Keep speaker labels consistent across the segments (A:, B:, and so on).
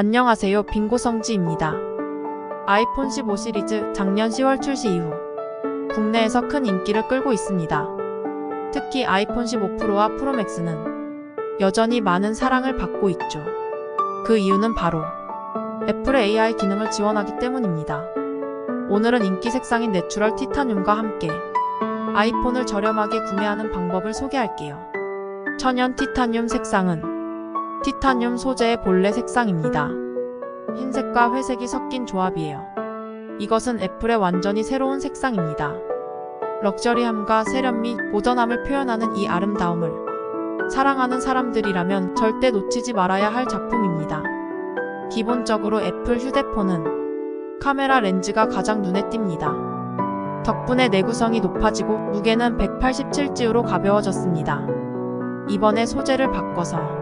A: 안녕하세요. 빙고성지입니다. 아이폰 15 시리즈 작년 10월 출시 이후 국내에서 큰 인기를 끌고 있습니다. 특히 아이폰 15 프로와 프로맥스는 여전히 많은 사랑을 받고 있죠. 그 이유는 바로 애플의 AI 기능을 지원하기 때문입니다. 오늘은 인기 색상인 내추럴 티타늄과 함께 아이폰을 저렴하게 구매하는 방법을 소개할게요. 천연 티타늄 색상은 티타늄 소재의 본래 색상입니다. 흰색과 회색이 섞인 조합이에요. 이것은 애플의 완전히 새로운 색상입니다. 럭셔리함과 세련미, 모던함을 표현하는 이 아름다움을 사랑하는 사람들이라면 절대 놓치지 말아야 할 작품입니다. 기본적으로 애플 휴대폰은 카메라 렌즈가 가장 눈에 띕니다. 덕분에 내구성이 높아지고 무게는 187G로 가벼워졌습니다. 이번에 소재를 바꿔서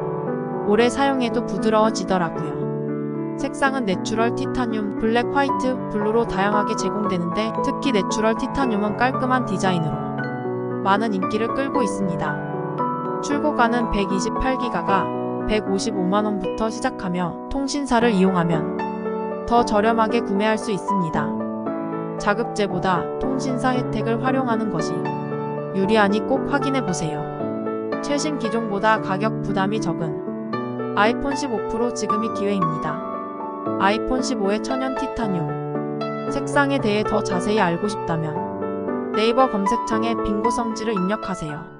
A: 오래 사용해도 부드러워지더라고요. 색상은 내추럴 티타늄, 블랙, 화이트, 블루로 다양하게 제공되는데 특히 내추럴 티타늄은 깔끔한 디자인으로 많은 인기를 끌고 있습니다. 출고가는 128기가가 155만원부터 시작하며 통신사를 이용하면 더 저렴하게 구매할 수 있습니다. 자급제보다 통신사 혜택을 활용하는 것이 유리하니 꼭 확인해 보세요. 최신 기종보다 가격 부담이 적은 아이폰 15 프로 지금이 기회입니다. 아이폰 15의 천연 티타늄 색상에 대해 더 자세히 알고 싶다면 네이버 검색창에 빙고 성지를 입력하세요.